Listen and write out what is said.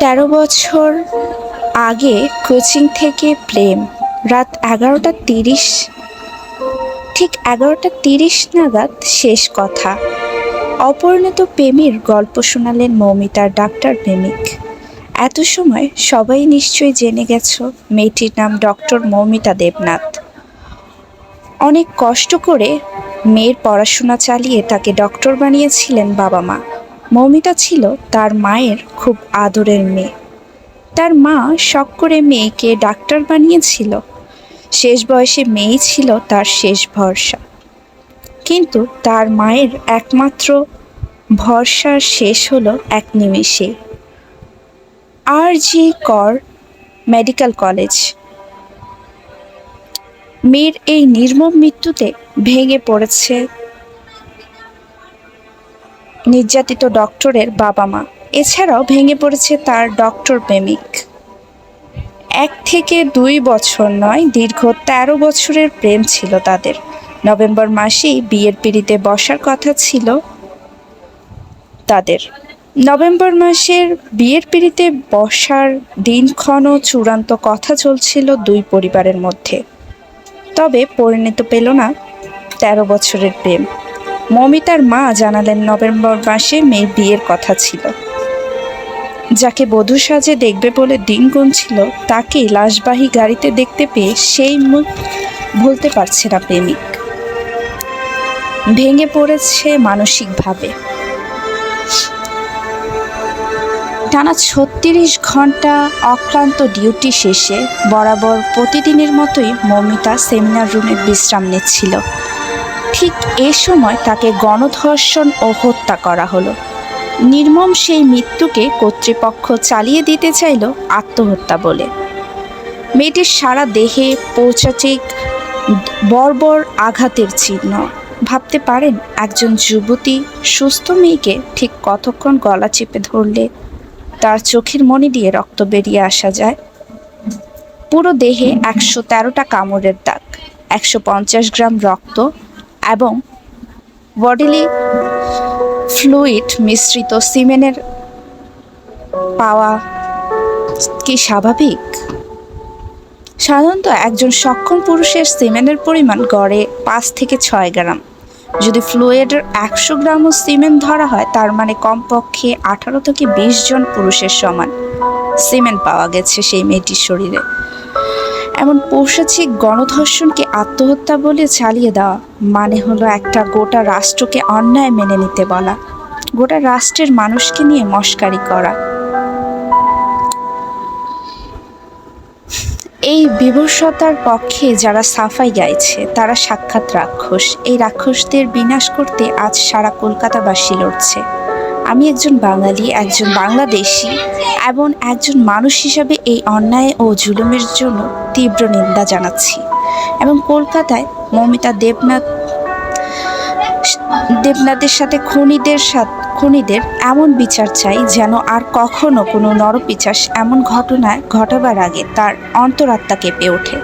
তেরো বছর আগে কোচিং থেকে প্রেম। রাত এগারোটা তিরিশ, ঠিক এগারোটা তিরিশ নাগাদ শেষ কথা। অপরিণত প্রেমের গল্প শোনালেন মৌমিতার ডাক্তার প্রেমিক। এত সময় সবাই নিশ্চয়ই জেনে গেছ, মেয়েটির নাম ডক্টর মৌমিতা দেবনাথ। অনেক কষ্ট করে মেয়ের পড়াশোনা চালিয়ে তাকে ডক্টর বানিয়েছিলেন বাবা মা। মৌমিতা ছিল তার মায়ের খুব আদরের মেয়ে। তার মা শখ করে মেয়েকে ডাক্তার বানিয়েছিল। শেষ বয়সে মেয়েই ছিল তার শেষ ভরসা। কিন্তু তার মায়ের একমাত্র ভরসার শেষ হলো এক নিমেষে আর জি কর মেডিকেল কলেজ। মেয়ের এই নির্মম মৃত্যুতে ভেঙে পড়েছে নির্যাতিত ডক্টরের বাবা মা। এছাড়াও ভেঙে পড়েছে তার ডক্টর প্রেমিক। এক থেকে দুই বছর নয়, দীর্ঘ তেরো বছরের প্রেম ছিল তাদের। নভেম্বর মাসেই বিয়ের পিড়িতে বসার কথা ছিল তাদের। নভেম্বর মাসের বিয়ের পিড়িতে বসার দিনক্ষণ ও চূড়ান্ত কথা চলছিল দুই পরিবারের মধ্যে। তবে পরিণত পেল না তেরো বছরের প্রেম। মমিতার মা জানালেন নভেম্বর মাসে মেয়ের বিয়ের কথা ছিল। যাকে বধূ সাজে দেখবে বলে দিন গুনছিল তাকেই লাশবাহী গাড়িতে দেখতে পেয়ে সেই মুখ ভুলতে পারছে না প্রেমিক। ভেঙে পড়েছে মানসিকভাবে। টানা ছত্রিশ ঘণ্টা অক্লান্ত ডিউটি শেষে বরাবর প্রতিদিনের মতোই মমিতা সেমিনার রুমে বিশ্রাম নিচ্ছিল। ঠিক এ সময় তাকে গণধর্ষণ ও হত্যা করা হলো। নির্মম সেই মৃত্যুকে কর্তৃপক্ষ চালিয়ে দিতে চাইল আত্মহত্যা বলে। মেয়েটির সারা দেহে পৌঁছাচিক বর্বর আঘাতের চিহ্ন। ভাবতে পারেন, একজন যুবতী সুস্থ মেয়েকে ঠিক কতক্ষণ গলা চেপে ধরলে তার চোখের মনি দিয়ে রক্ত বেরিয়ে আসা যায়। পুরো দেহে একশো তেরোটা কামড়ের দাগ, একশো পঞ্চাশ গ্রাম রক্ত এবং বডিলি ফ্লুইড মিশ্রিত সিমেনের পাওয়া কি স্বাভাবিক? সাধারণত একজন সক্ষম পুরুষের সিমেনের পরিমাণ গড়ে পাঁচ থেকে ছয় গ্রাম। যদি ফ্লুয়েডের একশো গ্রামও সিমেন্ট ধরা হয়, তার মানে কমপক্ষে আঠারো থেকে বিশ জন পুরুষের সমান সিমেন্ট পাওয়া গেছে সেই মেয়েটির শরীরে। এমন পৌষাচিক গণধর্ষণকে আত্মহত্যা বলে চালিয়ে দেওয়া। মানে হলো একটা গোটা রাষ্ট্রকে অন্যায় মেনে নিতে বলা। গোটা রাষ্ট্রের মানুষকে নিয়ে মস্কারি করা। এই বিভৎসতার পক্ষে যারা সাফাই গাইছে, তারা সাক্ষাৎ রাক্ষস। এই রাক্ষসদের বিনাশ করতে আজ সারা কলকাতাবাসী লড়ছে। আমি একজন বাঙালি, একজন বাংলাদেশি এবং একজন মানুষ হিসাবে এই অন্যায় ও জুলুমের জন্য তীব্র নিন্দা জানাচ্ছি এবং কলকাতায় মমিতা দেবনাথ, দেবনাথের সাথে খুনিদের সাথে, খুনিদের এমন বিচার চাই যেন আর কখনো কোনো নরপিচাস এমন ঘটনায় ঘটাবার আগে তার অন্তরাত্মা কেঁপে ওঠে।